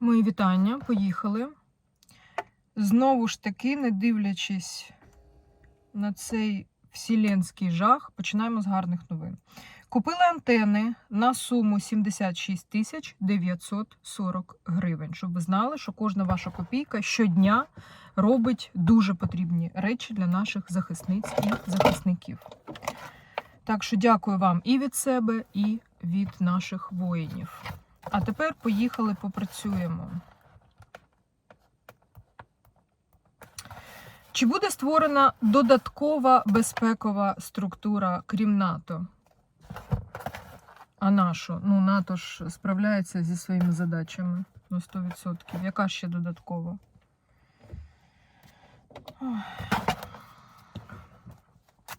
Мої вітання, поїхали. Знову ж таки, не дивлячись на цей вселенський жах, починаємо з гарних новин. Купили антени на суму 76 тисяч 940 гривень. Щоб ви знали, що кожна ваша копійка щодня робить дуже потрібні речі для наших захисниць і захисників. Так що дякую вам і від себе, і від наших воїнів. А тепер поїхали попрацюємо. Чи буде створена додаткова безпекова структура, крім НАТО? А нашу? Ну, НАТО ж справляється зі своїми задачами на 100%. Яка ще додаткова?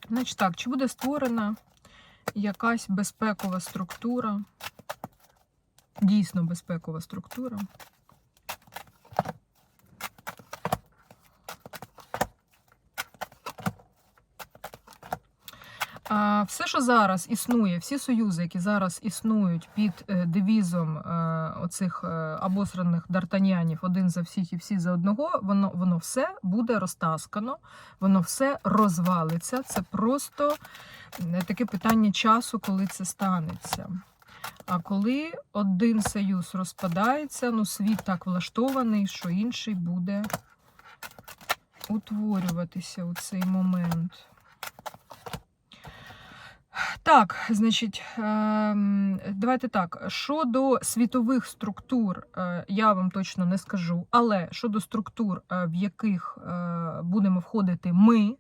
Значить так, чи буде створена якась безпекова структура? Дійсно безпекова структура. Все, що зараз існує, всі союзи, які зараз існують під е, девізом е, оцих е, обосраних дартанянів, один за всіх і всі за одного, воно, воно все буде розтаскано, воно все розвалиться. Це просто таке питання часу, коли це станеться. А коли один союз розпадається, ну світ так влаштований, що інший буде утворюватися у цей момент. Так, значить, ем, давайте так. Щодо світових структур, е, я вам точно не скажу, але щодо структур, е, в яких е, будемо входити ми,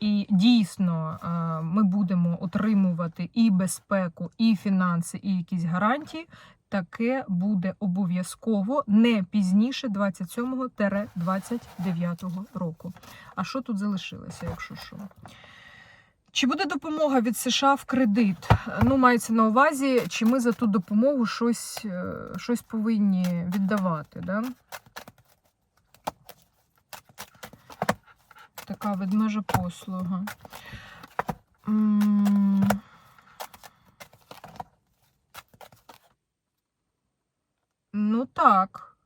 і дійсно е, ми будемо отримувати і безпеку, і фінанси, і якісь гарантії, таке буде обов'язково не пізніше 27-29 року. А що тут залишилося, якщо що? Чи буде допомога від США в кредит? Ну, мається на увазі, чи ми за ту допомогу щось, е, щось повинні віддавати, да? Така ведмежа послуга. Ну так.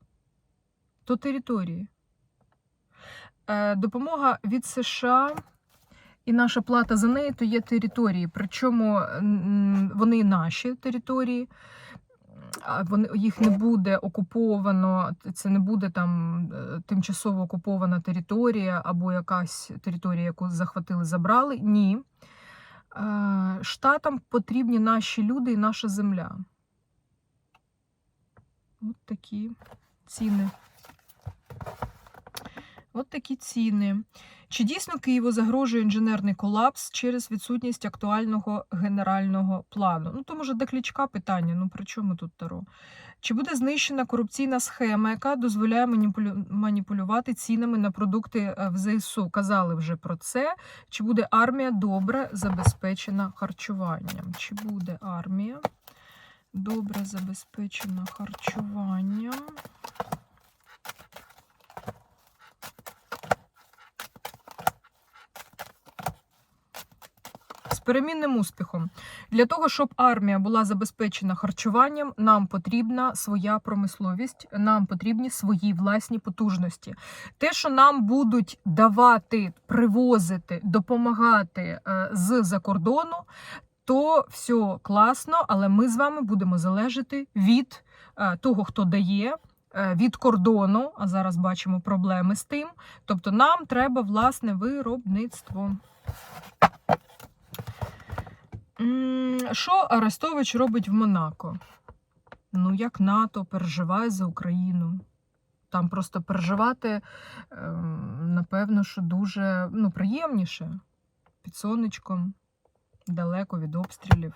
То території. Е, Допомога від США і наша плата за неї то є території. Причому вони наші території. Вони, їх не буде окуповано, це не буде там е, тимчасово окупована територія або якась територія, яку захватили, забрали. Ні. Е, Штатам потрібні наші люди і наша земля. От такі ціни. От такі ціни. Чи дійсно Києву загрожує інженерний колапс через відсутність актуального генерального плану? Ну, то може до Кличка питання, ну при чому тут Таро? Чи буде знищена корупційна схема, яка дозволяє маніпулю... маніпулювати цінами на продукти е, в ЗСУ? Казали вже про це. Чи буде армія добре забезпечена харчуванням? Чи буде армія добре забезпечена харчуванням? Перемінним успіхом. Для того, щоб армія була забезпечена харчуванням, нам потрібна своя промисловість, нам потрібні свої власні потужності. Те, що нам будуть давати, привозити, допомагати е, з-за кордону, то все класно, але ми з вами будемо залежати від е, того, хто дає. е, Від кордону, а зараз бачимо проблеми з тим. Тобто нам треба власне виробництво. Що Арестович робить в Монако? Ну, як НАТО переживає за Україну. Там просто переживати, ем, напевно, що дуже ну, приємніше. Під сонечком, далеко від обстрілів.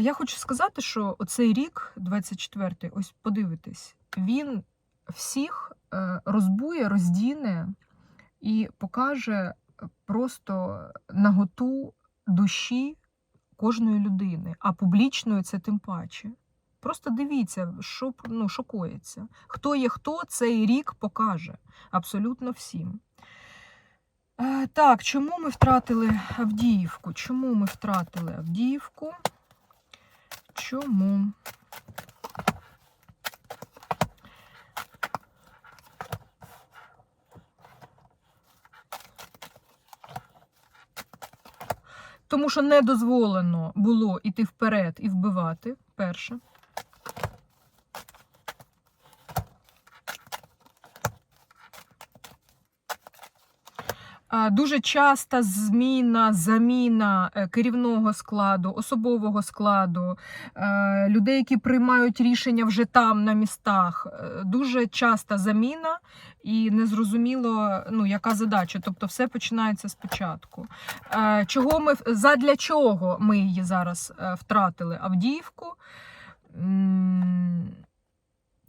Я хочу сказати, що оцей рік, 24-й, ось подивитись, він всіх е, розбує, роздіне і покаже просто наготу душі кожної людини, а публічної це тим паче. Просто дивіться, що, ну, шокується. Хто є хто, цей рік покаже абсолютно всім. Е, Так, чому ми втратили Авдіївку? Чому ми втратили Авдіївку? Чому? Тому що не дозволено було йти вперед і вбивати. Перше. Дуже часта зміна, заміна е, керівного складу, особового складу, е, людей, які приймають рішення вже там на містах. Е, Дуже часта заміна і незрозуміло, ну, яка задача. Тобто все починається спочатку. Е, Чого ми задля чого ми її зараз е, втратили? Авдіївку?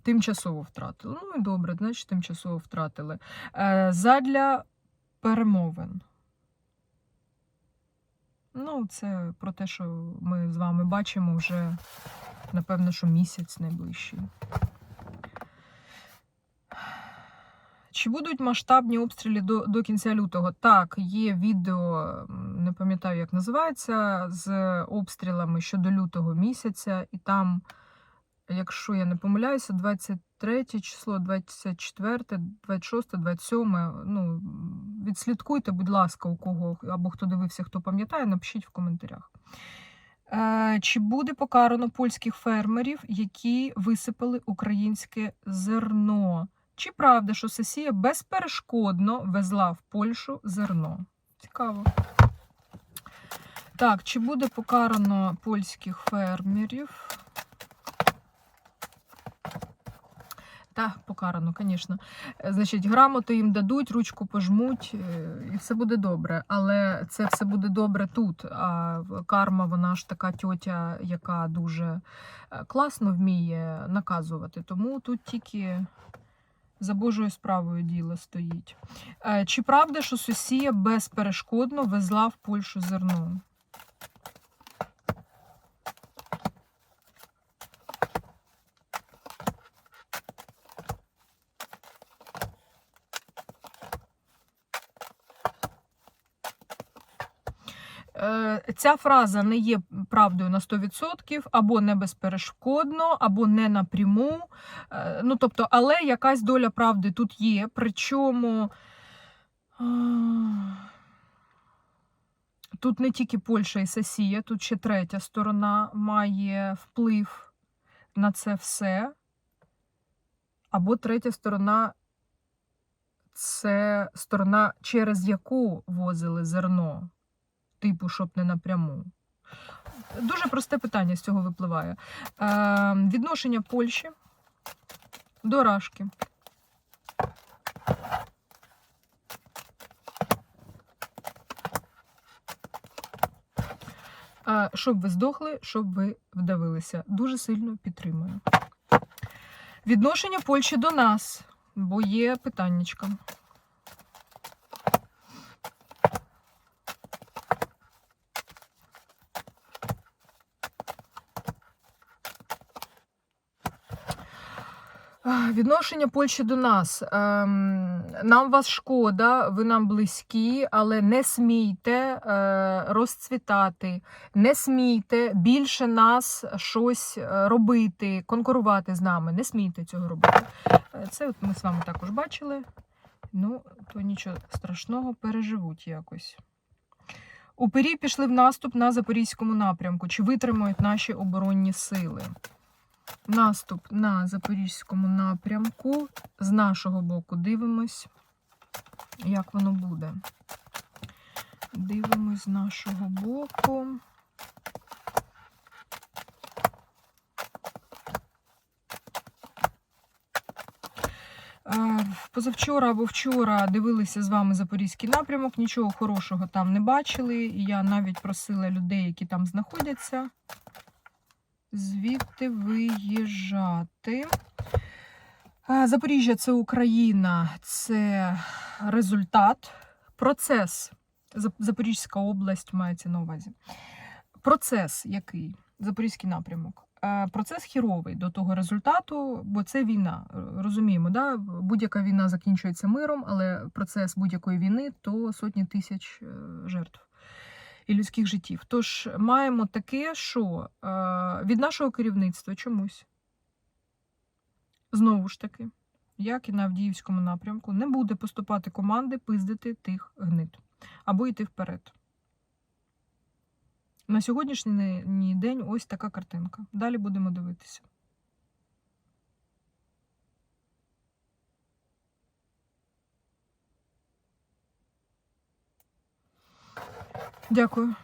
Тимчасово втратили. Ну і добре, значить, тимчасово втратили. Е, Задля перемовин. Ну, це про те, що ми з вами бачимо вже, напевно, що місяць найближчий. Чи будуть масштабні обстріли до, до кінця лютого? Так, є відео, не пам'ятаю, як називається, з обстрілами щодо лютого місяця, і там, якщо я не помиляюся, 23 число, 24, 26, 27. Ну, відслідкуйте, будь ласка, у кого або хто дивився, хто пам'ятає, напишіть в коментарях. Е, Чи буде покарано польських фермерів, які висипали українське зерно? Чи правда, що Сесія безперешкодно везла в Польщу зерно? Цікаво. Так, чи буде покарано польських фермерів? Так, покарано, звісно. Значить, грамоти їм дадуть, ручку пожмуть, е, і все буде добре. Але це все буде добре тут. А карма, вона ж така тьотя, яка дуже е, класно вміє наказувати. Тому тут тільки за Божою справою діло стоїть. Е, Чи правда, що Сосія безперешкодно везла в Польщу зерно? Е, Ця фраза не є правдою на 100%, або не безперешкодно, або не напряму. Е, Ну, тобто, але якась доля правди тут є. Причому тут не тільки Польща і Сесія, тут ще третя сторона має вплив на це все. Або третя сторона це сторона, через яку возили зерно типу, щоб не напряму. Дуже просте питання з цього випливає. Е, відношення Польщі до Рашки. Е, щоб ви здохли, щоб ви вдавилися. Дуже сильно підтримую. Відношення Польщі до нас, бо є питаннячка. Відношення Польщі до нас. Ем, Нам вас шкода, ви нам близькі, але не смійте е, розцвітати, не смійте більше нас щось е, робити, конкурувати з нами. Не смійте цього робити. Е, Це от ми з вами також бачили. Ну, то нічого страшного, переживуть якось. Упері пішли в наступ на Запорізькому напрямку. Чи витримають наші оборонні сили? Наступ на Запорізькому напрямку. З нашого боку дивимось, як воно буде. Дивимось з нашого боку. Е, Позавчора або вчора дивилися з вами Запорізький напрямок, нічого хорошого там не бачили. Я навіть просила людей, які там знаходяться, звідти виїжджати. Запоріжжя це Україна, це результат, процес. Запорізька область мається на увазі. Процес який? Запорізький напрямок. Процес хіровий до того результату, бо це війна. Розуміємо, да? будь-яка війна закінчується миром, але процес будь-якої війни то сотні тисяч е, жертв і людських життів. Тож маємо таке, що е, від нашого керівництва чомусь, знову ж таки, як і на Авдіївському напрямку, не буде поступати команди пиздити тих гнид або йти вперед. На сьогоднішній день ось така картинка. Далі будемо дивитися. Дякую.